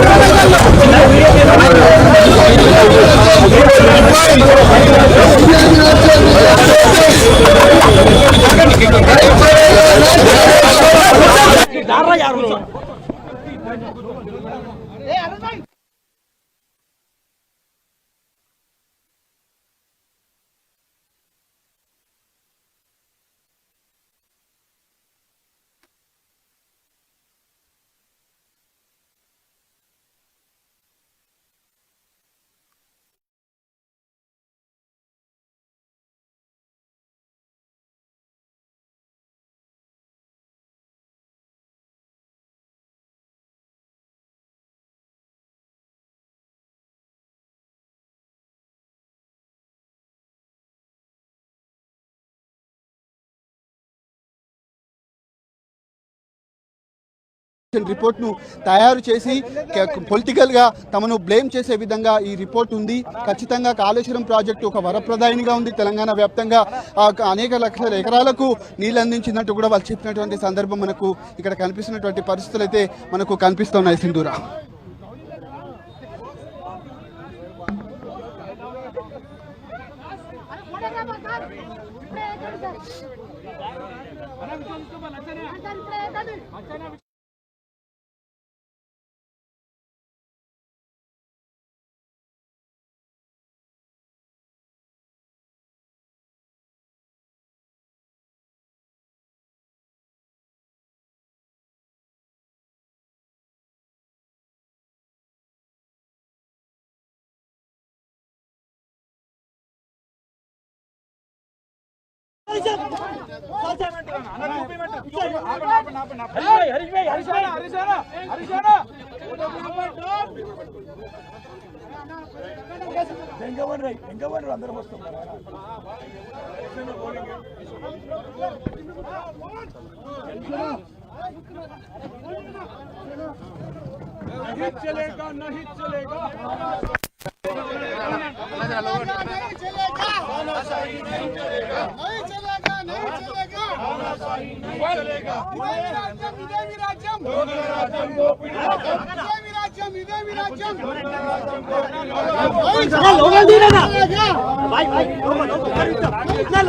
Report ను తయారు చేసి పొలిటికల్గా తమను బ్లేమ్ చేసే విధంగా ఈ రిపోర్ట్ ఉంది. ఖచ్చితంగా కాళేశ్వరం ప్రాజెక్టు ఒక వరప్రదాయినిగా ఉంది. తెలంగాణ వ్యాప్తంగా అనేక లక్షల ఎకరాలకు నీళ్ళు అందించినట్టు కూడా వాళ్ళు చెప్పినటువంటి సందర్భం మనకు ఇక్కడ కనిపిస్తున్నటువంటి పరిస్థితులు అయితే మనకు కనిపిస్తున్నాయి సింధూరా. चलेगा नहीं चलेगा नहीं चलेगा नहीं चलेगा ఇదేమి రాజ్యం ఇదేమి రాజ్యం ఇదేమి రాజ్యం ఇదేమి రాజ్యం लोगों दी ना भाई भाई लोगों लोगों इतना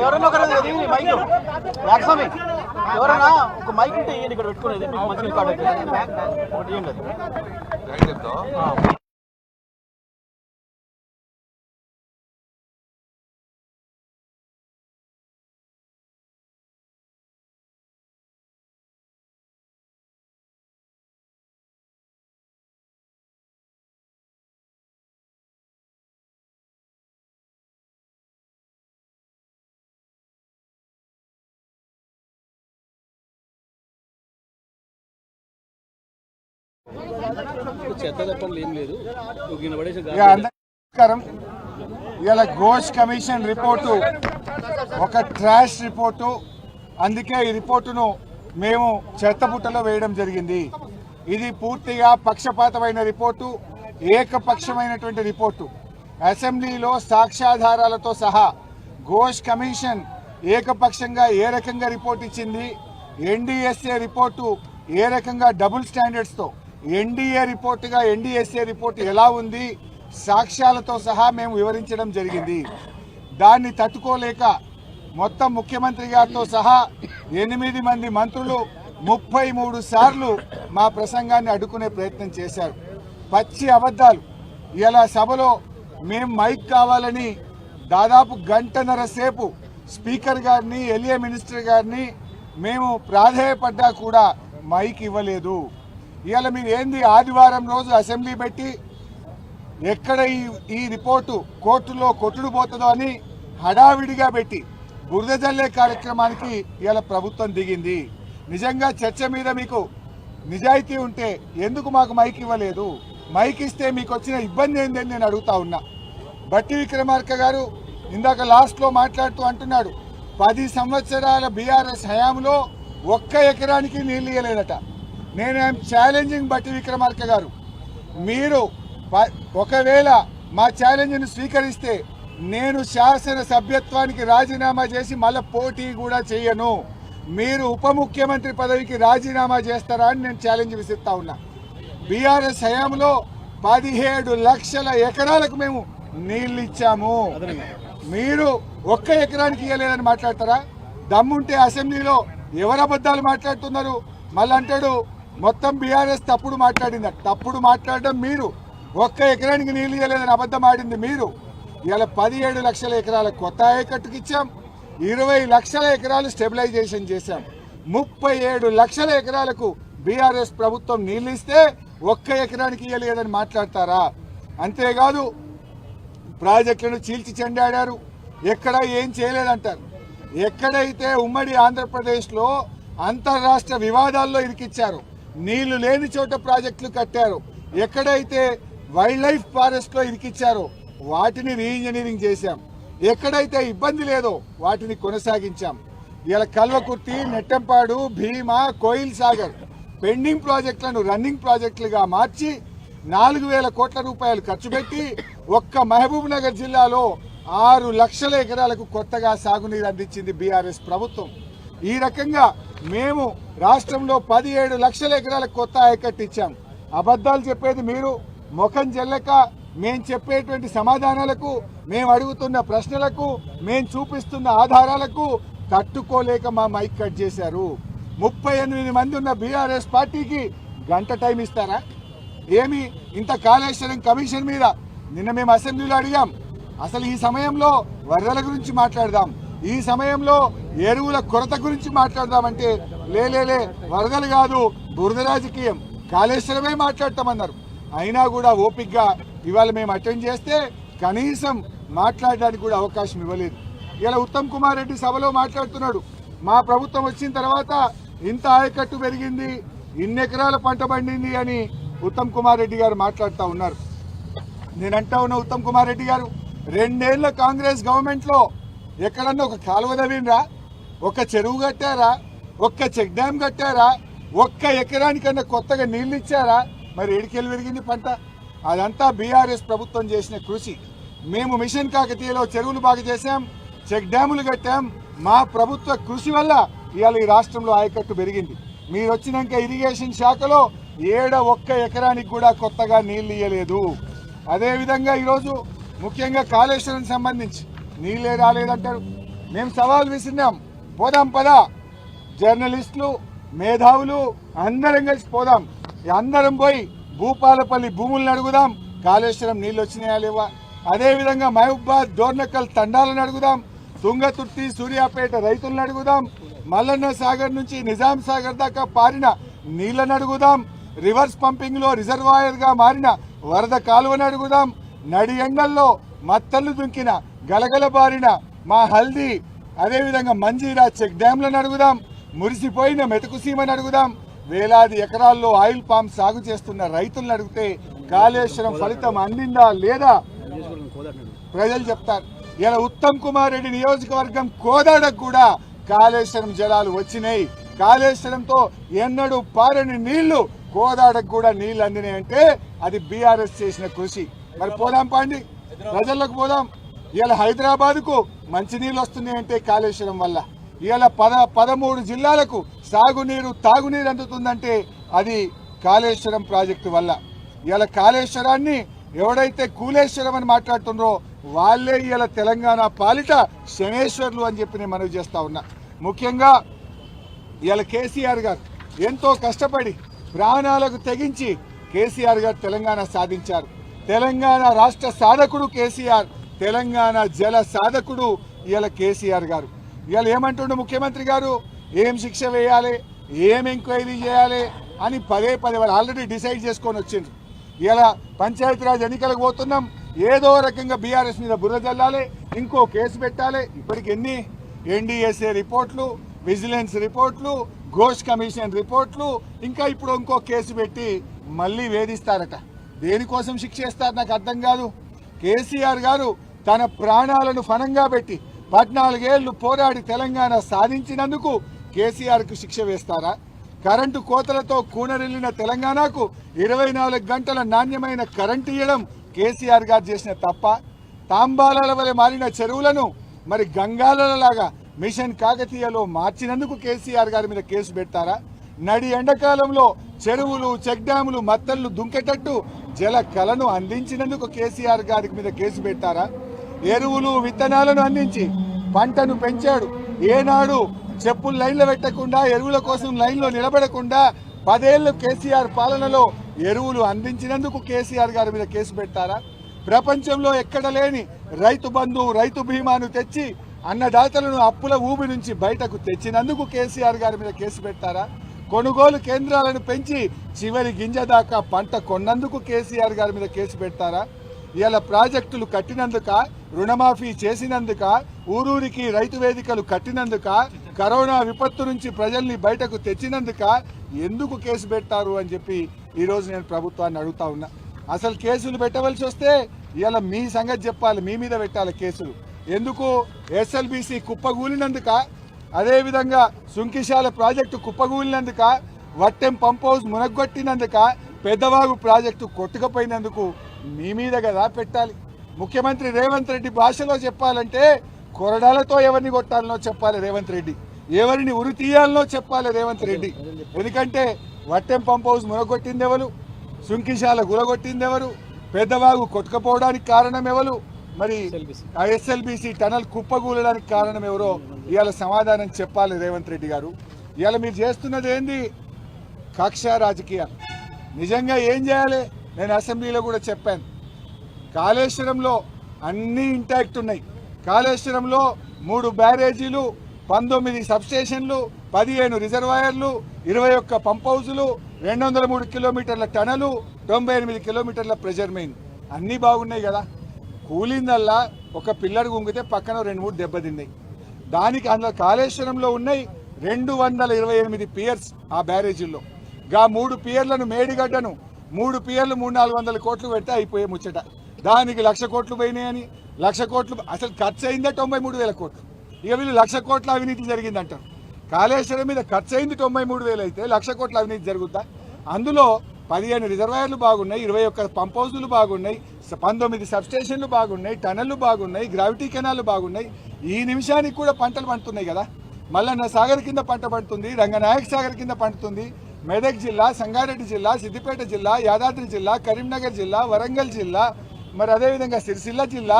ఎవరన్నా ఒకరు ఇది మైక్ వ్యాక్సమి ఎవరన్నా ఒక మైక్ ఉంటే ఇక్కడ పెట్టుకునేది. మీకు మంచి అవుతుంది ఒకటి నమస్కారం ఇవాళ ఘోష్ కమిషన్ రిపోర్టు ఒక ట్రాష్ రిపోర్టు. అందుకే ఈ రిపోర్టును మేము చెత్తబుట్టలో వేయడం జరిగింది. ఇది పూర్తిగా పక్షపాతమైన రిపోర్టు ఏకపక్షమైనటువంటి రిపోర్టు. అసెంబ్లీలో సాక్ష్యాధారాలతో సహా ఘోష్ కమిషన్ ఏకపక్షంగా ఏ రకంగా రిపోర్ట్ ఇచ్చింది? ఎన్డీఎస్ఏ రిపోర్టు ఏ రకంగా డబుల్ స్టాండర్డ్స్తో ఎన్డీఏ రిపోర్టుగా ఎన్డీఎస్ఏ రిపోర్టు ఎలా ఉంది? సాక్ష్యాలతో సహా మేము వివరించడం జరిగింది. దాన్ని తట్టుకోలేక మొత్తం ముఖ్యమంత్రి గారితో సహా ఎనిమిది మంది మంత్రులు ముప్పై మూడు సార్లు మా ప్రసంగాన్ని అడ్డుకునే ప్రయత్నం చేశారు. పచ్చి అబద్ధాలు. ఇలా సభలో మేం మైక్ కావాలని దాదాపు గంటన్నర సేపు స్పీకర్ గారిని ఎలియా మినిస్టర్ గారిని మేము ప్రాధేయపడ్డా కూడా మైక్ ఇవ్వలేదు. ఇవాళ మీరు ఏంది ఆదివారం రోజు అసెంబ్లీ పెట్టి ఎక్కడ ఈ ఈ రిపోర్టు కోర్టులో కొట్టుడు పోతుందో అని హడావిడిగా పెట్టి బురద జల్లే కార్యక్రమానికి ఇవాళ ప్రభుత్వం దిగింది. నిజంగా చర్చ మీద మీకు నిజాయితీ ఉంటే ఎందుకు మాకు మైక్ ఇవ్వలేదు? మైక్ ఇస్తే మీకు వచ్చిన ఇబ్బంది ఏందని నేను అడుగుతా ఉన్నా. బట్టి విక్రమార్క గారు ఇందాక లాస్ట్లో మాట్లాడుతూ అంటున్నాడు పది సంవత్సరాల బీఆర్ఎస్ హయాంలో ఒక్క ఎకరానికి నీళ్ళు ఇవ్వలేదట నేను ఛాలెంజింగ్ బట్టి విక్రమార్క గారు. మీరు ఒకవేళ మా ఛాలెంజ్ను స్వీకరిస్తే నేను శాసన సభ్యత్వానికి రాజీనామా చేసి మళ్ళీ పోటీ కూడా చేయను. మీరు ఉప ముఖ్యమంత్రి పదవికి రాజీనామా చేస్తారా అని నేను ఛాలెంజ్ విసిస్తా ఉన్నా. బీఆర్ఎస్ హయాంలో పదిహేడు లక్షల ఎకరాలకు మేము నీళ్ళు ఇచ్చాము. మీరు ఒక్క ఎకరానికి ఇవ్వలేదని మాట్లాడతారా? దమ్ముంటే అసెంబ్లీలో ఎవరు అబద్ధాలు మాట్లాడుతున్నారు? మళ్ళీ అంటాడు మొత్తం బీఆర్ఎస్ తప్పుడు మాట్లాడింది. తప్పుడు మాట్లాడడం మీరు. ఒక్క ఎకరానికి నీళ్ళు ఇవ్వలేదని అబద్ధం ఆడింది మీరు. ఇవాళ పదిహేడు లక్షల ఎకరాల కొత్త ఆయకట్టుకి ఇచ్చాం. ఇరవై లక్షల ఎకరాలు స్టెబిలైజేషన్ చేశాం. ముప్పై ఏడు లక్షల ఎకరాలకు బీఆర్ఎస్ ప్రభుత్వం నీళ్ళు ఇస్తే ఒక్క ఎకరానికి ఇవ్వలేదని మాట్లాడతారా? అంతేకాదు ప్రాజెక్టులను చీల్చి చెండాడారు. ఎక్కడ ఏం చేయలేదంటారు. ఎక్కడైతే ఉమ్మడి ఆంధ్రప్రదేశ్లో అంతర్రాష్ట్ర వివాదాల్లో ఇరికిచ్చారు నీళ్ళు లేని చోట ప్రాజెక్టులు కట్టారు. ఎక్కడైతే వైల్డ్ లైఫ్ ఫారెస్ట్లో ఇరికిచ్చారో వాటిని రీఇంజనీరింగ్ చేశాం. ఎక్కడైతే ఇబ్బంది లేదో వాటిని కొనసాగించాం. ఇలా కల్వకుర్తి నెట్టంపాడు భీమా కోయిల్ సాగర్ పెండింగ్ ప్రాజెక్టులను రన్నింగ్ ప్రాజెక్టులుగా మార్చి నాలుగు వేల కోట్ల రూపాయలు ఖర్చు పెట్టి ఒక్క మహబూబ్ నగర్ జిల్లాలో ఆరు లక్షల ఎకరాలకు కొత్తగా సాగునీరు అందించింది బీఆర్ఎస్ ప్రభుత్వం. ఈ రకంగా మేము రాష్ట్రంలో పదిహేడు లక్షల ఎకరాలకు కొత్త ఆయకట్టు ఇచ్చాం. అబద్ధాలు చెప్పేది మీరు ముఖం చెల్లక మేము చెప్పేటువంటి సమాధానాలకు మేము అడుగుతున్న ప్రశ్నలకు మేము చూపిస్తున్న ఆధారాలకు తట్టుకోలేక మా మైక్ కట్ చేశారు. ముప్పై ఎనిమిది మంది ఉన్న బీఆర్ఎస్ పార్టీకి గంట టైం ఇస్తారా? ఏమి ఇంత కాళేశ్వరం కమిషన్ మీద నిన్న మేము అసెంబ్లీలో అడిగాం. అసలు ఈ సమయంలో వరదల గురించి మాట్లాడదాం. ఈ సమయంలో ఎరువుల కొరత గురించి మాట్లాడదామంటే లేలేలే వరదలు కాదు బురద రాజకీయం. కాళేశ్వరమే మాట్లాడతామన్నారు. అయినా కూడా ఓపిక్గా ఇవాళ మేము అటెండ్ చేస్తే కనీసం మాట్లాడడానికి కూడా అవకాశం ఇవ్వలేదు. ఇలా ఉత్తమ్ కుమార్ రెడ్డి సభలో మాట్లాడుతున్నాడు. మా ప్రభుత్వం వచ్చిన తర్వాత ఇంత ఆయకట్టు పెరిగింది ఇన్ని ఎకరాల పంట పండింది అని ఉత్తమ్ కుమార్ రెడ్డి గారు మాట్లాడుతూ ఉన్నారు. నేనంటా ఉన్న ఉత్తమ్ కుమార్ రెడ్డి గారు రెండేళ్ళ కాంగ్రెస్ గవర్నమెంట్లో ఎక్కడన్నా ఒక కాలువ తవ్వినరా ఒక చెరువు కట్టారా? ఒక్క చెక్ డ్యామ్ కట్టారా? ఒక్క ఎకరానికన్నా కొత్తగా నీళ్ళు ఇచ్చారా? మరి ఏడికెళ్ళి పెరిగింది పంట? అదంతా బీఆర్ఎస్ ప్రభుత్వం చేసిన కృషి. మేము మిషన్ కాకతీయలో చెరువులు బాగా చేశాం చెక్ డ్యాములు కట్టాం. మా ప్రభుత్వ కృషి వల్ల ఇవాళ ఈ రాష్ట్రంలో ఆయకట్టు పెరిగింది. మీరు వచ్చినాక ఇరిగేషన్ శాఖలో ఏడ ఒక్క ఎకరానికి కూడా కొత్తగా నీళ్ళు ఇయ్యలేదు. అదేవిధంగా ఈరోజు ముఖ్యంగా కాళేశ్వరం సంబంధించి నీళ్ళే రాలేదంటారు. మేము సవాల్ విసిరినాం. పోదాం పదా. జర్నలిస్టులు మేధావులు అందరం కలిసి పోదాం. అందరం పోయి భూపాలపల్లి భూములను అడుగుదాం. కాళేశ్వరం నీళ్ళు వచ్చినాయా లేవా? అదేవిధంగా మహబూబాద్ డోర్నకల్ తండాలను అడుగుదాం. తుంగతుర్తి సూర్యాపేట రైతులను అడుగుదాం. మల్లన్న సాగర్ నుంచి నిజాం సాగర్ దాకా పారిన నీళ్ళను అడుగుదాం. రివర్స్ పంపింగ్లో రిజర్వాయర్గా మారిన వరద కాలువను అడుగుదాం. నడి ఎండల్లో మత్తళ్ళు దుంకిన గలగలబారిన మా హల్దీ. అదేవిధంగా మంజీరా చెక్ డ్యాంలను అడుగుదాం మురిసిపోయిన మెతుకు సీమని అడుగుదాం. వేలాది ఎకరాల్లో ఆయిల్ పామ్ సాగు చేస్తున్న రైతులను అడిగితే కాళేశ్వరం ఫలితం అందిందా లేదా? ప్రజలు చెప్తారు. ఇలా ఉత్తమ్ కుమార్ రెడ్డి నియోజకవర్గం కోదాడకు కూడా కాళేశ్వరం జలాలు వచ్చినాయి. కాళేశ్వరంతో ఎన్నడూ పారని నీళ్ళు కోదాడకు కూడా నీళ్ళు అందినాయి అంటే అది బీఆర్ఎస్ చేసిన కృషి. మరి పోదాం పాండి. ప్రజలకు పోదాం. ఇవాళ హైదరాబాద్కు మంచినీళ్ళు వస్తున్నాయంటే కాళేశ్వరం వల్ల. ఇవాళ పద పదమూడు జిల్లాలకు సాగునీరు తాగునీరు అందుతుందంటే అది కాళేశ్వరం ప్రాజెక్టు వల్ల. ఇవాళ కాళేశ్వరాన్ని ఎవడైతే కూలేశ్వరం అని మాట్లాడుతున్నారో వాళ్ళే ఇవాళ తెలంగాణ పాలిట శనేశ్వర్లు అని చెప్పి నేను మనవి చేస్తా ఉన్నా. ముఖ్యంగా ఇవాళ కేసీఆర్ గారు ఎంతో కష్టపడి ప్రాణాలకు తెగించి కేసీఆర్ గారు తెలంగాణ సాధించారు. తెలంగాణ రాష్ట్ర సాధకుడు కేసీఆర్ తెలంగాణ జల సాధకుడు ఇవాళ కేసీఆర్ గారు. ఇవాళ ఏమంటుండు ముఖ్యమంత్రి గారు? ఏం శిక్ష వేయాలి? ఏం ఎంక్వైరీ చేయాలి? అని పదే పదే వాళ్ళు ఆల్రెడీ డిసైడ్ చేసుకొని వచ్చిండ్రు. ఇలా పంచాయతీరాజ్ ఎన్నికలకు పోతున్నాం. ఏదో రకంగా బీఆర్ఎస్ మీద బుర్ర జల్లాలి. ఇంకో కేసు పెట్టాలి. ఇప్పటికి ఎన్ని? ఎన్డీఎస్ఏ రిపోర్ట్లు విజిలెన్స్ రిపోర్ట్లు ఘోష్ కమిషన్ రిపోర్ట్లు ఇంకా ఇప్పుడు ఇంకో కేసు పెట్టి మళ్ళీ వేధిస్తారట. దేనికోసం శిక్ష చేస్తారు నాకు అర్థం కాదు. కేసీఆర్ గారు తన ప్రాణాలను ఫనంగా పెట్టి పద్నాలుగేళ్ళు పోరాడి తెలంగాణ సాధించినందుకు కేసీఆర్కు శిక్ష వేస్తారా? కరెంటు కోతలతో కూనరిల్లిన తెలంగాణకు ఇరవై నాలుగు గంటల నాణ్యమైన కరెంటు ఇవ్వడం కేసీఆర్ గారు చేసిన తప్ప తాంబాలాల వలె మారిన చెరువులను మరి గంగాలలాగా మిషన్ కాకతీయలో మార్చినందుకు కేసీఆర్ గారి మీద కేసు పెడతారా? నడి ఎండాకాలంలో చెరువులు చెక్ డ్యాములు మత్తళ్ళు దుంకేటట్టు జల కలను అందించినందుకు కేసీఆర్ గారి మీద కేసు పెట్టారా ఎరువులు విత్తనాలను అందించి పంటను పెంచాడు. ఏనాడు చెప్పులు లైన్లో పెట్టకుండా ఎరువుల కోసం లైన్లో నిలబడకుండా పదేళ్ళు కేసీఆర్ పాలనలో ఎరువులు అందించినందుకు కేసీఆర్ గారి మీద కేసు పెట్టారా ప్రపంచంలో ఎక్కడ లేని రైతు బంధు రైతు బీమాను తెచ్చి అన్నదాతలను అప్పుల ఊబి నుంచి బయటకు తెచ్చినందుకు కేసీఆర్ గారి మీద కేసు పెట్టారా కొనుగోలు కేంద్రాలను పెంచి చివరి గింజ దాకా పంట కొన్నందుకు కేసీఆర్ గారి మీద కేసు పెట్టారా ఇవాళ ప్రాజెక్టులు కట్టినందుక రుణమాఫీ చేసినందుక ఊరూరికి రైతు వేదికలు కట్టినందుక కరోనా విపత్తు నుంచి ప్రజల్ని బయటకు తెచ్చినందుక ఎందుకు కేసు పెట్టారు అని చెప్పి ఈరోజు నేను ప్రభుత్వాన్ని అడుగుతా ఉన్నా. అసలు కేసులు పెట్టవలసి వస్తే ఇవాళ మీ సంగతి చెప్పాలి మీ మీద పెట్టాలి కేసులు. ఎందుకు ఎస్ఎల్బిసి కుప్పగూలినందుక అదేవిధంగా సుంకిశాల ప్రాజెక్టు కుప్పగూలినందుక వట్టెం పంప్ హౌస్ మునగొట్టినందుక పెద్దవాగు ప్రాజెక్టు కొట్టుకపోయినందుకు మీ మీద కదా పెట్టాలి. ముఖ్యమంత్రి రేవంత్ రెడ్డి భాషలో చెప్పాలంటే కొరడాలతో ఎవరిని కొట్టాలనో చెప్పాలి రేవంత్ రెడ్డి. ఎవరిని ఉరి తీయాలనో చెప్పాలి రేవంత్ రెడ్డి. ఎందుకంటే వట్టెం పంప్ హౌస్ మునగొట్టింది ఎవరు? సుంకిశాల గురగొట్టింది ఎవరు? పెద్దవాగు కొట్టుకపోవడానికి కారణం ఎవరు? మరి ఎస్ఎల్బిసి టనల్ కుప్పగూలడానికి కారణం ఎవరో ఇవాళ సమాధానం చెప్పాలి రేవంత్ రెడ్డి గారు. ఇవాళ మీరు చేస్తున్నది ఏంది? కక్ష రాజకీయాలు. నిజంగా ఏం చేయాలి? నేను అసెంబ్లీలో కూడా చెప్పాను. కాళేశ్వరంలో అన్నీ ఇంటాక్ట్ ఉన్నాయి. కాళేశ్వరంలో మూడు బ్యారేజీలు పంతొమ్మిది సబ్స్టేషన్లు పదిహేను రిజర్వాయర్లు ఇరవై ఒక్క పంప్ హౌజులు రెండు వందల మూడు కిలోమీటర్ల టనలు తొంభై ఎనిమిది కిలోమీటర్ల ప్రెజర్ మెయిన్. అన్నీ బాగున్నాయి కదా. కూలిందల్లా ఒక పిల్లర్ గుంగితే పక్కన రెండు మూడు దెబ్బతిన్నాయి దానికి అందులో కాళేశ్వరంలో ఉన్నాయి రెండు వందల ఇరవై ఎనిమిది పియర్స్ ఆ బ్యారేజీల్లో. గా మూడు పియర్లను మేడిగడ్డను మూడు పియర్లు మూడు నాలుగు వందల కోట్లు పెడితే అయిపోయే ముచ్చట. దానికి లక్ష కోట్లు పోయినాయని లక్ష కోట్లు అసలు ఖర్చు అయిందే తొంభై మూడు వేల కోట్లు. ఇక వీళ్ళు లక్ష కోట్ల అవినీతి జరిగిందంటారు. కాళేశ్వరం మీద ఖర్చు అయింది తొంభై మూడు వేలు అయితే లక్ష కోట్ల అవినీతి జరుగుద్దా? అందులో పదిహేను రిజర్వాయర్లు బాగున్నాయి ఇరవై ఒక్క పంప్ హౌజులు బాగున్నాయి పంతొమ్మిది సబ్స్టేషన్లు బాగున్నాయి టనళ్ళు బాగున్నాయి గ్రావిటీ కెనాలు బాగున్నాయి. ఈ నిమిషానికి కూడా పంటలు పండుతున్నాయి కదా. మల్లన్న సాగర్ కింద పంట పండుతుంది రంగనాయక్ సాగర్ కింద పండుతుంది. మెదక్ జిల్లా సంగారెడ్డి జిల్లా సిద్దిపేట జిల్లా యాదాద్రి జిల్లా కరీంనగర్ జిల్లా వరంగల్ జిల్లా మరి అదేవిధంగా సిరిసిల్ల జిల్లా.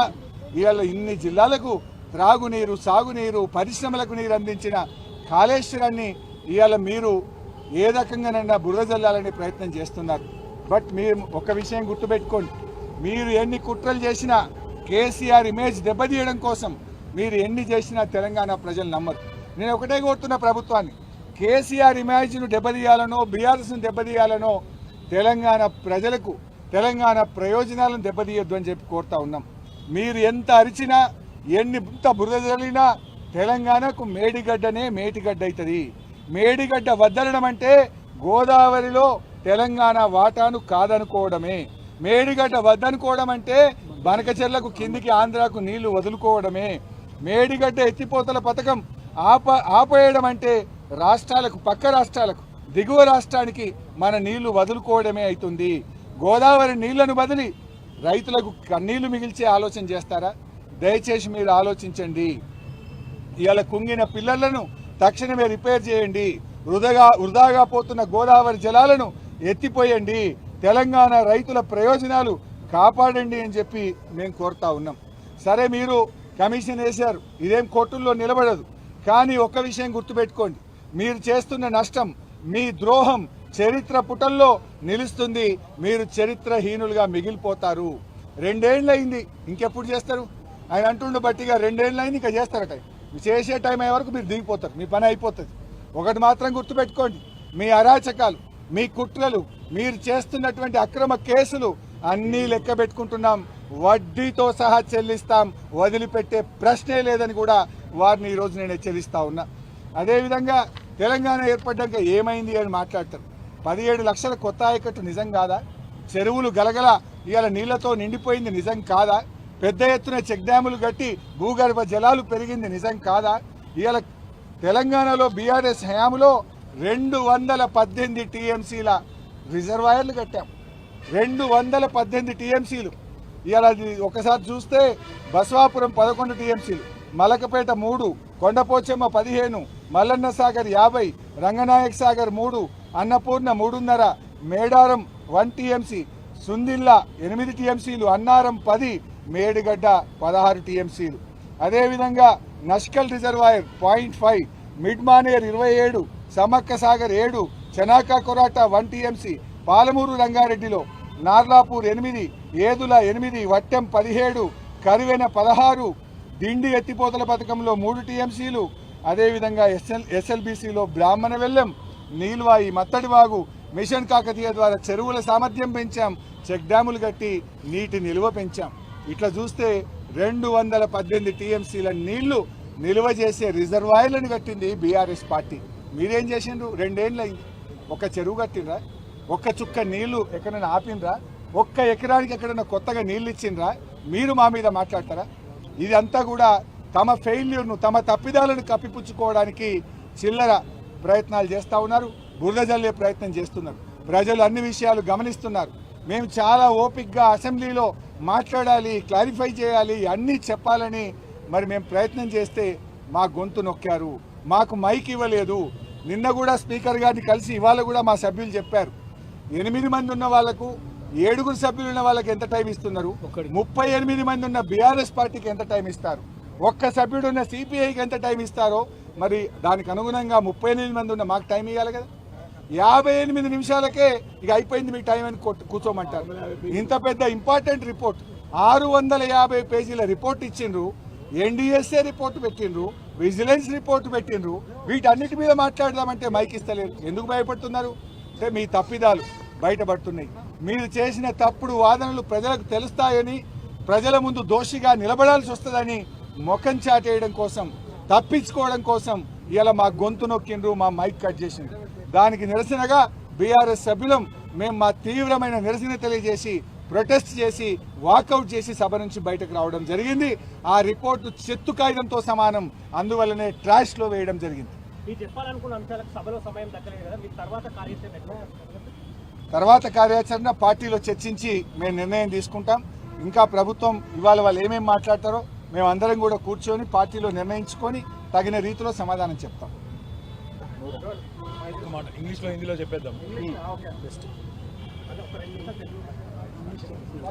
ఇవాళ ఇన్ని జిల్లాలకు త్రాగునీరు సాగునీరు పరిశ్రమలకు నీరు అందించిన కాళేశ్వరాన్ని ఇవాళ మీరు ఏ రకంగానైనా బురద జల్లాలనే ప్రయత్నం చేస్తున్నారు. బట్ మీరు ఒక విషయం గుర్తుపెట్టుకోండి. మీరు ఎన్ని కుట్రలు చేసినా కేసీఆర్ ఇమేజ్ దెబ్బతీయడం కోసం మీరు ఎన్ని చేసినా తెలంగాణ ప్రజలు నమ్మరు. నేను ఒకటే కోరుతున్న ప్రభుత్వాన్ని. కేసీఆర్ ఇమేజ్ను దెబ్బతీయాలనో బీఆర్ఎస్ను దెబ్బతీయాలనో తెలంగాణ ప్రజలకు తెలంగాణ ప్రయోజనాలను దెబ్బతీయొద్దు అని చెప్పి కోరుతా ఉన్నాం. మీరు ఎంత అరిచినా ఎన్ని ఇంత బురద జరిగినా తెలంగాణకు మేడిగడ్డనే మేటిగడ్డ అవుతుంది. మేడిగడ్డ వద్దనడం అంటే గోదావరిలో తెలంగాణ వాటాను కాదనుకోవడమే. మేడిగడ్డ వద్దనుకోవడం అంటే బనకచెర్లకు కిందికి ఆంధ్రాకు నీళ్ళు వదులుకోవడమే. మేడిగడ్డ ఎత్తిపోతల పథకం ఆప ఆపేయడం అంటే రాష్ట్రాలకు పక్క రాష్ట్రాలకు దిగువ రాష్ట్రానికి మన నీళ్ళు వదులుకోవడమే అవుతుంది గోదావరి నీళ్ళను బదిలి రైతులకు కన్నీళ్ళు మిగిల్చే ఆలోచన చేస్తారా? దయచేసి మీరు ఆలోచించండి. ఇవాళ కుంగిన పిల్లలను తక్షణమే రిపేర్ చేయండి. వృధగా వృధాగా పోతున్న గోదావరి జలాలను ఎత్తిపోయండి. తెలంగాణ రైతుల ప్రయోజనాలు కాపాడండి అని చెప్పి మేము కోరుతా ఉన్నాం. సరే మీరు కమిషన్ వేశారు. ఇదేం కోర్టుల్లో నిలబడదు. కానీ ఒక్క విషయం గుర్తుపెట్టుకోండి. మీరు చేస్తున్న నష్టం మీ ద్రోహం చరిత్ర పుటల్లో నిలుస్తుంది. మీరు చరిత్రహీనులుగా మిగిలిపోతారు. రెండేళ్ళయింది ఇంకెప్పుడు చేస్తారు? ఆయన అంటుండు బట్టిగా రెండేళ్ళైంది ఇంకా చేస్తారట. మీరు చేసే టైం అయ్యే వరకు మీరు దిగిపోతారు మీ పని అయిపోతుంది. ఒకటి మాత్రం గుర్తుపెట్టుకోండి మీ అరాచకాలు మీ కుట్రలు మీరు చేస్తున్నటువంటి అక్రమ కేసులు అన్నీ లెక్క పెట్టుకుంటున్నాం. వడ్డీతో సహా చెల్లిస్తాం. వదిలిపెట్టే ప్రశ్నే లేదని కూడా వారిని ఈరోజు నేను హెచ్చరిస్తా ఉన్నా. అదేవిధంగా తెలంగాణ ఏర్పడ్డాక ఏమైంది అని మాట్లాడతారు. పదిహేడు లక్షల కొత్త ఆయకట్టు నిజం కాదా? చెరువులు గలగల ఇవాళ నీళ్ళతో నిండిపోయింది నిజం కాదా? పెద్ద ఎత్తున చెక్ డ్యాములు కట్టి భూగర్భ జలాలు పెరిగింది నిజం కాదా? ఇవాళ తెలంగాణలో బీఆర్ఎస్ హయాంలో రెండు వందల పద్దెనిమిది టీఎంసీల రిజర్వాయర్లు కట్టాం. రెండు వందల పద్దెనిమిది టీఎంసీలు. ఇవాళ ఒకసారి చూస్తే బసవాపురం పదకొండు టీఎంసీలు మలకపేట మూడు కొండపోచమ్మ పదిహేను మల్లన్న సాగర్ యాభై రంగనాయక్ సాగర్ మూడు అన్నపూర్ణ మూడున్నర మేడారం వన్ టీఎంసీ సుందిల్లా ఎనిమిది టీఎంసీలు అన్నారం పది మేడిగడ్డ పదహారు టీఎంసీలు. అదేవిధంగా Nashkal reservoir point five Midmanair ఇరవై ఏడు సమక్క సాగర్ ఏడు చనాకా కొరాట వన్ టీఎంసీ పాలమూరు రంగారెడ్డిలో నార్లాపూర్ ఎనిమిది ఏదుల ఎనిమిది వట్టెం పదిహేడు కరివెన పదహారు దిండి ఎత్తిపోతల పథకంలో మూడు టీఎంసీలు అదేవిధంగా ఎస్ఎల్ ఎస్ఎల్బీసీలో బ్రాహ్మణ వెల్లెం నీల్వాయి మత్తడివాగు మిషన్ కాకతీయ ద్వారా చెరువుల సామర్థ్యం పెంచాం. చెక్ డ్యాములు కట్టి నీటి నిల్వ పెంచాం. ఇట్లా చూస్తే రెండు వందల పద్దెనిమిది టీఎంసీల నీళ్ళు నిల్వ చేసే రిజర్వాయర్లను కట్టింది బీఆర్ఎస్ పార్టీ. మీరేం చేసిండ్రు? రెండేళ్ళు అయింది ఒక చెరువు కట్టిండ్రా? ఒక్క చుక్క నీళ్ళు ఎక్కడైనా ఆపిండ్రా? ఒక్క ఎకరానికి ఎక్కడైనా కొత్తగా నీళ్ళు ఇచ్చిండ్రా? మీరు మా మీద మాట్లాడతారా? ఇదంతా కూడా తమ ఫెయిల్యూర్ను తమ తప్పిదాలను కప్పిపుచ్చుకోవడానికి చిల్లర ప్రయత్నాలు చేస్తూ ఉన్నారు బురద జల్లే ప్రయత్నం చేస్తున్నారు. ప్రజలు అన్ని విషయాలు గమనిస్తున్నారు. మేము చాలా ఓపిక్గా అసెంబ్లీలో మాట్లాడాలి క్లారిఫై చేయాలి అన్నీ చెప్పాలని మరి మేము ప్రయత్నం చేస్తే మా గొంతు నొక్కారు. మాకు మైక్ ఇవ్వలేదు. నిన్న కూడా స్పీకర్ గారిని కలిసి ఇవాళ కూడా మా సభ్యులు చెప్పారు. ఎనిమిది మంది ఉన్న వాళ్ళకు ఏడుగురు సభ్యులు ఉన్న వాళ్ళకి ఎంత టైం ఇస్తున్నారు? ముప్పై ఎనిమిది మంది ఉన్న బీఆర్ఎస్ పార్టీకి ఎంత టైం ఇస్తారు? ఒక్క సభ్యుడున్న సిపిఐకి ఎంత టైం ఇస్తారో మరి దానికి అనుగుణంగా ముప్పై ఎనిమిది మంది ఉన్న మాకు టైం ఇవ్వాలి కదా. యాభై ఎనిమిది నిమిషాలకే ఇక అయిపోయింది మీ టైం అని కొట్టు- కూర్చోమంటారు. ఇంత పెద్ద ఇంపార్టెంట్ రిపోర్ట్ ఆరు వందల యాభై పేజీల రిపోర్ట్ ఇచ్చిండ్రు. ఎన్డీఎస్ఏ రిపోర్ట్ పెట్టిండ్రు. విజిలెన్స్ రిపోర్ట్ పెట్టిండ్రు. వీటన్నిటి మీద మాట్లాడదామంటే మైక్ ఇస్తలేరు. ఎందుకు భయపడుతున్నారు? అంటే మీ తప్పిదాలు బయటపడుతున్నాయి. మీరు చేసిన తప్పుడు వాదనలు ప్రజలకు తెలుస్తాయని ప్రజల ముందు దోషిగా నిలబడాల్సి వస్తుందని ముఖం చాటేయడం కోసం తప్పించుకోవడం కోసం ఇలా మా గొంతు నొక్కిండ్రు మా మైక్ కట్ చేసిండ్రు. దానికి నిరసనగా బీఆర్ఎస్ సభ్యులం మేము మా తీవ్రమైన నిరసన తెలియజేసి ప్రొటెస్ట్ చేసి వాకౌట్ చేసి సభ నుంచి బయటకు రావడం జరిగింది. ఆ రిపోర్టు చెత్తు కాగితంతో సమానం అందువల్లనే ట్రాష్లో వేయడం జరిగింది. తర్వాత కార్యాచరణ పార్టీలో చర్చించి మేము నిర్ణయం తీసుకుంటాం. ఇంకా ప్రభుత్వం ఇవాళ వాళ్ళు ఏమేమి మాట్లాడతారో మేము అందరం కూడా కూర్చొని పార్టీలో నిర్ణయించుకొని తగిన రీతిలో సమాధానం చెప్తాం. ఇంగ్లీష్లో హిందీలో చెప్పేద్దాం.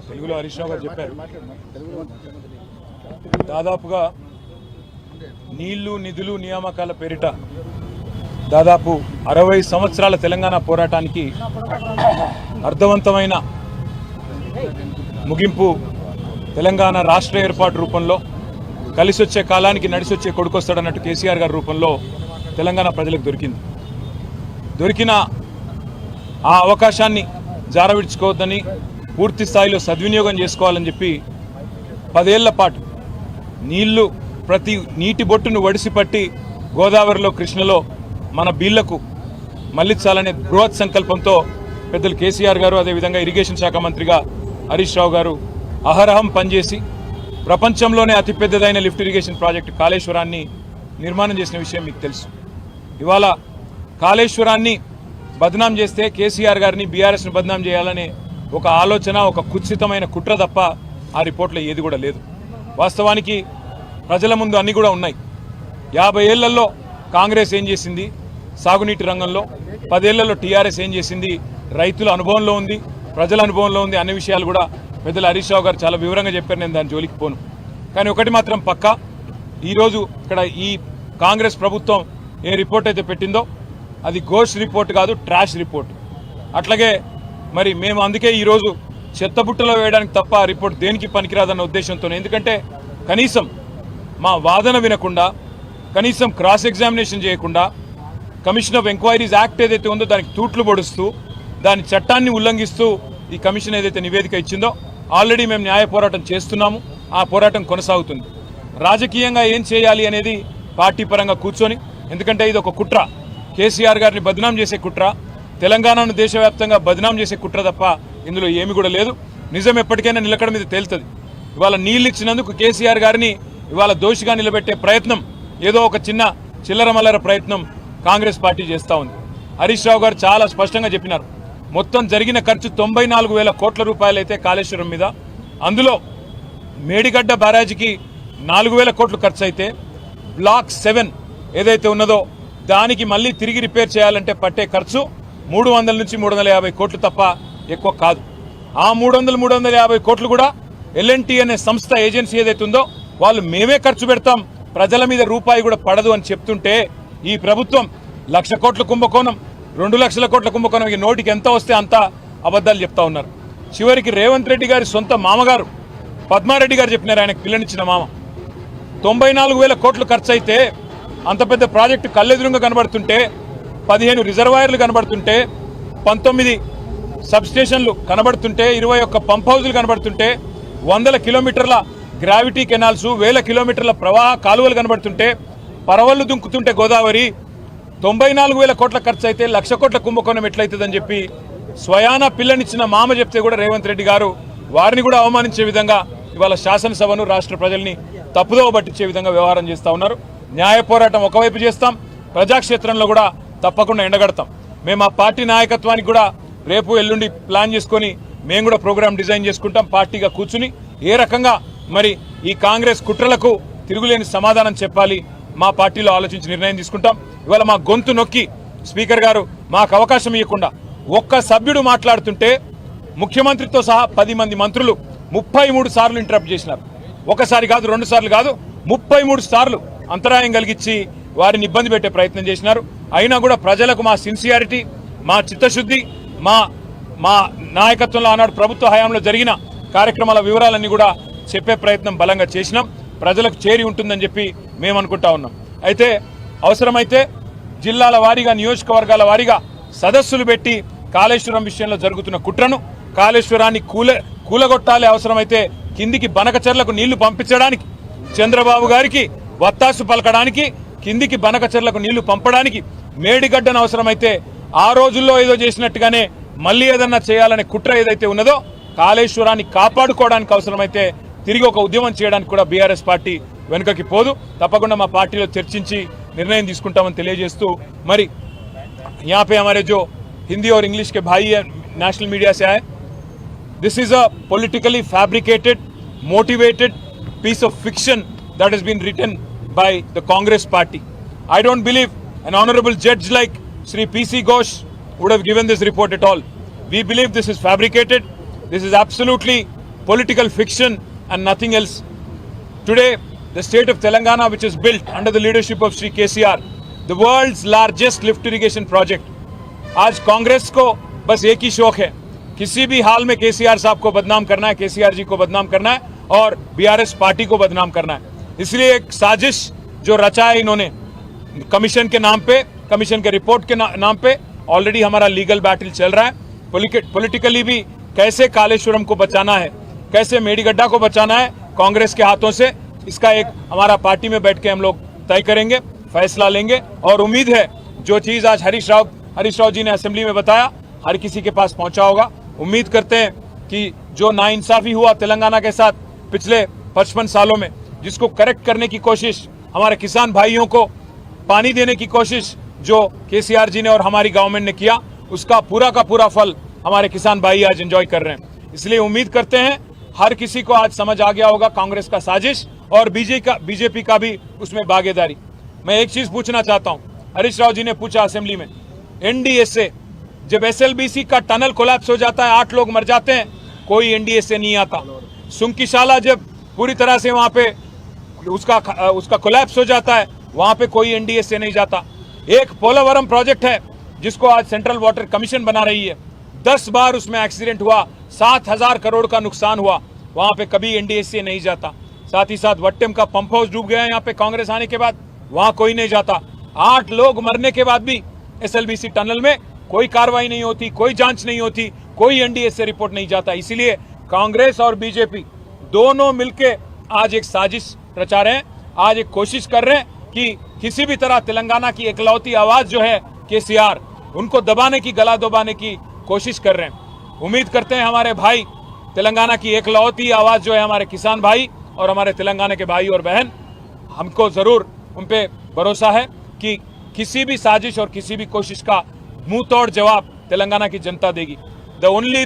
తెలుగులో హరీష్ రావు గారు చెప్పారు. దాదాపుగా నీళ్ళు నిధులు నియామకాల పేరిట దాదాపు అరవై సంవత్సరాల తెలంగాణ పోరాటానికి అర్థవంతమైన ముగింపు తెలంగాణ రాష్ట్ర ఏర్పాటు రూపంలో కలిసి వచ్చే కాలానికి నడిచి వచ్చే కొడుకొస్తాడన్నట్టు కేసీఆర్ గారి రూపంలో తెలంగాణ ప్రజలకు దొరికింది. దొరికిన ఆ అవకాశాన్ని జారవిడ్చుకోవద్దని పూర్తి స్థాయిలో సద్వినియోగం చేసుకోవాలని చెప్పి పదేళ్ళ పాటు నీళ్ళు ప్రతి నీటి బొట్టును వడిసిపట్టి గోదావరిలో కృష్ణలో మన బీళ్ళకు మళ్ళించాలనే బృహత్ సంకల్పంతో పెద్దలు కేసీఆర్ గారు అదేవిధంగా ఇరిగేషన్ శాఖ మంత్రిగా హరీష్ రావు గారు అహరహం పనిచేసి ప్రపంచంలోనే అతిపెద్దదైన లిఫ్ట్ ఇరిగేషన్ ప్రాజెక్టు కాళేశ్వరాన్ని నిర్మాణం చేసిన విషయం మీకు తెలుసు. ఇవాళ కాళేశ్వరాన్ని బదనాం చేస్తే కేసీఆర్ గారిని బీఆర్ఎస్ని బదనాం చేయాలనే ఒక ఆలోచన ఒక కుత్సితమైన కుట్ర తప్ప ఆ రిపోర్ట్లో ఏది కూడా లేదు. వాస్తవానికి ప్రజల ముందు అన్నీ కూడా ఉన్నాయి. యాభై ఏళ్ళలో కాంగ్రెస్ ఏం చేసింది? సాగునీటి రంగంలో పదేళ్ళలో టీఆర్ఎస్ ఏం చేసింది? రైతుల అనుభవంలో ఉంది ప్రజల అనుభవంలో ఉంది అన్ని విషయాలు కూడా మెదల హరీష్ రావు గారు చాలా వివరంగా చెప్పారు నేను దాని జోలికి పోను. కానీ ఒకటి మాత్రం పక్కా ఈరోజు ఇక్కడ ఈ కాంగ్రెస్ ప్రభుత్వం ఏ రిపోర్ట్ అయితే పెట్టిందో అది గోష్ రిపోర్ట్ కాదు ట్రాష్ రిపోర్ట్. అట్లాగే మరి మేము అందుకే ఈరోజు చెత్తబుట్టలో వేయడానికి తప్ప ఆ రిపోర్ట్ దేనికి పనికిరాదన్న ఉద్దేశంతో ఎందుకంటే కనీసం మా వాదన వినకుండా కనీసం క్రాస్ ఎగ్జామినేషన్ చేయకుండా కమిషన్ ఆఫ్ ఎంక్వైరీస్ యాక్ట్ ఏదైతే ఉందో దానికి తూట్లు పొడుస్తూ దాని చట్టాన్ని ఉల్లంఘిస్తూ ఈ కమిషన్ ఏదైతే నివేదిక ఇచ్చిందో ఆల్రెడీ మేము న్యాయ పోరాటం చేస్తున్నాము. ఆ పోరాటం కొనసాగుతుంది. రాజకీయంగా ఏం చేయాలి అనేది పార్టీ పరంగా కూర్చొని ఎందుకంటే ఇది ఒక కుట్ర. కేసీఆర్ గారిని బదనాం చేసే కుట్ర తెలంగాణను దేశవ్యాప్తంగా బదనాం చేసే కుట్ర తప్ప ఇందులో ఏమి కూడా లేదు. నిజం ఎప్పటికైనా నిలకడ మీద తేలుతుంది. ఇవాళ నీళ్ళు ఇచ్చినందుకు కేసీఆర్ గారిని ఇవాళ దోషిగా నిలబెట్టే ప్రయత్నం ఏదో ఒక చిన్న చిల్లర మల్లర ప్రయత్నం కాంగ్రెస్ పార్టీ చేస్తూ ఉంది. హరీష్ రావు గారు చాలా స్పష్టంగా చెప్పినారు. మొత్తం జరిగిన ఖర్చు తొంభై నాలుగు వేల కోట్ల రూపాయలైతే కాళేశ్వరం మీద. అందులో మేడిగడ్డ బ్యారాజీకి నాలుగు వేల కోట్లు ఖర్చు అయితే బ్లాక్ సెవెన్ ఏదైతే ఉన్నదో దానికి మళ్ళీ తిరిగి రిపేర్ చేయాలంటే పట్టే ఖర్చు మూడు వందల నుంచి మూడు వందల యాభై కోట్లు తప్ప ఎక్కువ కాదు. ఆ మూడు వందలు మూడు వందల యాభై కోట్లు కూడా ఎల్ఎన్టీ అనే సంస్థ ఏజెన్సీ ఏదైతే ఉందో వాళ్ళు మేమే ఖర్చు పెడతాం. ప్రజల మీద రూపాయి కూడా పడదు అని చెప్తుంటే ఈ ప్రభుత్వం లక్ష కోట్ల కుంభకోణం రెండు లక్షల కోట్ల కుంభకోణం నోటికి ఎంత వస్తే అంత అబద్ధాలు చెప్తా ఉన్నారు. చివరికి రేవంత్ రెడ్డి గారి సొంత మామగారు పద్మారెడ్డి గారు చెప్పినారు ఆయన పిల్లనిచ్చిన మామ. తొంభై నాలుగు వేల కోట్లు ఖర్చు అయితే అంత పెద్ద ప్రాజెక్టు కళ్ళెదురుగా కనబడుతుంటే పదిహేను రిజర్వాయర్లు కనబడుతుంటే పంతొమ్మిది సబ్ స్టేషన్లు కనబడుతుంటే ఇరవై ఒక్క పంప్ హౌజులు కనబడుతుంటే వందల కిలోమీటర్ల గ్రావిటీ కెనాల్స్ వేల కిలోమీటర్ల ప్రవాహ కాలువలు కనబడుతుంటే పరవళ్ళు దుంకుతుంటే గోదావరి తొంభై నాలుగు వేల కోట్ల ఖర్చు అయితే లక్ష కోట్ల కుంభకోణం ఎట్లయితుందని చెప్పి స్వయాన పిల్లనిచ్చిన మామ చెప్తే కూడా రేవంత్ రెడ్డి గారు వారిని కూడా అవమానించే విధంగా ఇవాళ శాసనసభను రాష్ట్ర ప్రజల్ని తప్పుదోవ పట్టించే విధంగా వ్యవహారం చేస్తా ఉన్నారు. న్యాయ పోరాటం ఒకవైపు చేస్తాం ప్రజాక్షేత్రంలో కూడా తప్పకుండా ఎండగడతాం. మేము ఆ పార్టీ నాయకత్వానికి కూడా రేపు ఎల్లుండి ప్లాన్ చేసుకొని మేము కూడా ప్రోగ్రామ్ డిజైన్ చేసుకుంటాం పార్టీగా కూర్చుని. ఏ రకంగా మరి ఈ కాంగ్రెస్ కుట్రలకు తిరుగులేని సమాధానం చెప్పాలి మా పార్టీలో ఆలోచించి నిర్ణయం తీసుకుంటాం. ఇవాళ మా గొంతు నొక్కి స్పీకర్ గారు మాకు అవకాశం ఇవ్వకుండా ఒక్క సభ్యుడు మాట్లాడుతుంటే ముఖ్యమంత్రితో సహా పది మంది మంత్రులు ముప్పై మూడు సార్లు ఇంటరప్ట్ చేసినారు. ఒకసారి కాదు రెండు సార్లు కాదు ముప్పై మూడు సార్లు అంతరాయం కలిగించి వారిని ఇబ్బంది పెట్టే ప్రయత్నం చేసినారు. అయినా కూడా ప్రజలకు మా సిన్సియారిటీ మా చిత్తశుద్ధి మా మా నాయకత్వంలో ఆనాడు ప్రభుత్వ హయాంలో జరిగిన కార్యక్రమాల వివరాలన్నీ కూడా చెప్పే ప్రయత్నం బలంగా చేసినాం. ప్రజలకు చేరి ఉంటుందని చెప్పి మేము అనుకుంటా ఉన్నాం. అయితే అవసరమైతే జిల్లాల వారీగా నియోజకవర్గాల వారీగా సదస్సులు పెట్టి కాళేశ్వరం విషయంలో జరుగుతున్న కుట్రను కాళేశ్వరాన్ని కూల కూలగొట్టాలి అవసరమైతే కిందికి బనకచెర్లకు నీళ్ళు పంపించడానికి చంద్రబాబు గారికి వత్తాసు పలకడానికి కిందికి బనకచెర్లకు నీళ్ళు పంపడానికి మేడిగడ్డను అవసరమైతే ఆ రోజుల్లో ఏదో చేసినట్టుగానే మళ్ళీ ఏదన్నా చేయాలనే కుట్ర ఏదైతే ఉన్నదో కాళేశ్వరాన్ని కాపాడుకోవడానికి అవసరమైతే తిరిగి ఒక ఉద్యమం చేయడానికి కూడా బీఆర్ఎస్ పార్టీ వెనుకకి పోదు తప్పకుండా మా పార్టీలో చర్చించి నిర్ణయం తీసుకుంటామని తెలియజేస్తూ మరి यहाँ पे हमारे जो हिंदी और इंग्लिश के भाई हैं नेशनल मीडिया से आए this is a politically fabricated motivated piece of fiction that has been written by the congress party i don't believe an honorable judge like sri pc ghosh would have given this report at all we believe this is fabricated this is absolutely political fiction and nothing else. Today, the state of Telangana, which is built under the leadership of Sri KCR, the world's largest lift irrigation project, आज कांग्रेस को बस एक ही शौक है। किसी भी हाल में केसीआर साहब को बदनाम करना है केसीआर जी को बदनाम करना है और बीआरएस पार्टी को बदनाम करना है। इसलिए एक साजिश जो रचा है इन्होंने कमीशन के नाम पे कमीशन के रिपोर्ट के ना, नाम पे ऑलरेडी हमारा लीगल बैटल चल रहा है। पॉलिटिकली भी कैसे कालेश्वरम को बचाना है कैसे मेडीगड्ढा को बचाना है कांग्रेस के हाथों से, इसका एक हमारा पार्टी में बैठ के हम लोग तय करेंगे, फैसला लेंगे। और उम्मीद है, जो चीज़ आज हरीश राव हरीश राव जी ने असेंबली में बताया, हर किसी के पास पहुँचा होगा। उम्मीद करते हैं कि जो नाइंसाफी हुआ तेलंगाना के साथ पिछले पचपन सालों में, जिसको करेक्ट करने की कोशिश, हमारे किसान भाइयों को पानी देने की कोशिश जो केसीआर जी ने और हमारी गवर्नमेंट ने किया, उसका पूरा का पूरा फल हमारे किसान भाई आज एंजॉय कर रहे हैं। इसलिए उम्मीद करते हैं हर किसी को आज समझ आ गया होगा कांग्रेस का साजिश और बीजेपी का बीजेपी का भी उसमें भागीदारी। मैं एक चीज़ पूछना चाहता हूँ। हरीश राव जी ने पूछा असेंबली में, एनडीएसए जब एसएलबीसी का टनल कोलैप्स हो जाता है, आठ लोग मर जाते हैं, कोई एनडीएसए नहीं आता। सुंकीशाला जब पूरी तरह से वहाँ पे उसका उसका कोलैप्स हो जाता है, वहाँ पे कोई एनडीएसए नहीं जाता। एक पोलावरम प्रोजेक्ट है, जिसको आज सेंट्रल वाटर कमीशन बना रही है। दस बार उसमें एक्सीडेंट हुआ, सात हज़ार करोड़ का नुकसान हुआ। वहाँ पे कभी एनडीएसए नहीं जाता। साथ ही साथ वट्टम का पंप हाउस डूब गया है यहाँ पे कांग्रेस आने के बाद, वहाँ कोई नहीं जाता। आठ लोग मरने के बाद भी एसएलबीसी टनल में कोई कार्रवाई नहीं होती, कोई जाँच नहीं होती, कोई एनडीएसए रिपोर्ट नहीं जाता। इसीलिए कांग्रेस और बीजेपी दोनों मिलके आज एक साजिश रचा रहे हैं। आज एक कोशिश कर रहे हैं कि किसी भी तरह तेलंगाना की एकलौती आवाज़ जो है केसीआर, उनको दबाने की, गला दबाने की कोशिश कर रहे हैं। उम्मीद करते हैं हमारे भाई तेलंगाना की एकलौती आवाज़ जो है हमारे किसान भाई और हमारे तेलंगाना के भाई और बहन, हमको ज़रूर उन पर भरोसा है कि किसी भी साजिश और किसी भी कोशिश का मुँह तोड़ जवाब तेलंगाना की जनता देगी। The only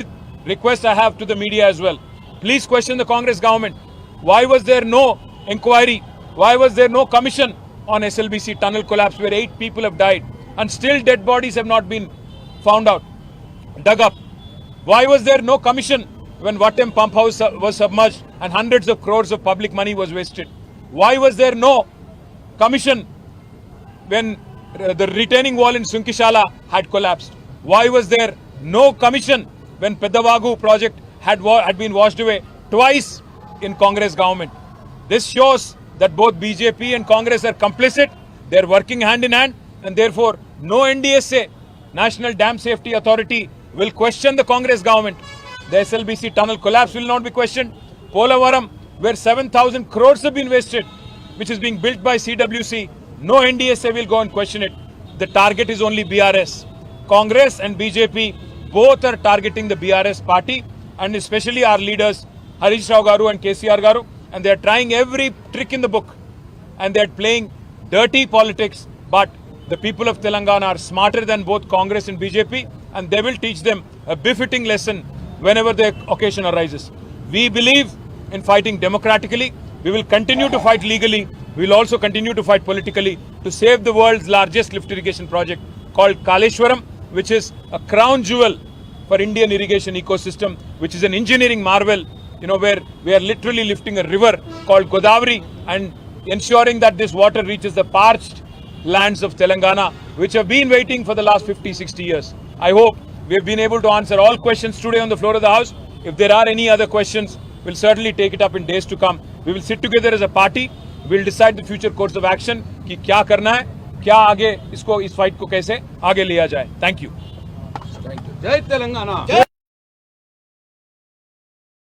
request I have to the media as well please question the Congress government why was there no inquiry why was there no commission on S L B C tunnel collapse where eight people have died and still dead bodies have not been found out dug up why was there no commission when Vatem pump house was submerged and hundreds of crores of public money was wasted? Why was there no commission when uh, the retaining wall in Sunkishala had collapsed? Why was there no commission when Pedavagu project had, had been washed away twice in Congress government? This shows that both BJP and Congress are complicit. They're working hand in hand and therefore no NDSA, National Dam Safety Authority, will question the Congress government. The SLBC tunnel collapse will not be questioned. Polavaram, where 7,000 crores have been wasted, which is being built by CWC, no NDSA will go and question it. The target is only BRS. Congress and BJP both are targeting the BRS party and especially our leaders Harish Rao Garu and KCR Garu and they are trying every trick in the book and they are playing dirty politics but the people of Telangana are smarter than both Congress and BJP and they will teach them a befitting lesson whenever the occasion arises. We believe in fighting democratically. We will continue to fight legally. We will also continue to fight politically to save the world's largest lift irrigation project called Kaleshwaram, which is a crown jewel for Indian irrigation ecosystem, which is an engineering marvel, you know, where we are literally lifting a river called Godavari and ensuring that this water reaches the parched lands of Telangana, which have been waiting for the last 50, 60 years. I hope we have been able to answer all questions today on the floor of the House. If there are any other questions, we'll certainly take it up in days to come. We will sit together as a party. We'll decide the future course of action कि क्या करना है क्या आगे इसको इस fight को कैसे आगे लिया जाए थैंक यू जय तेलंगाना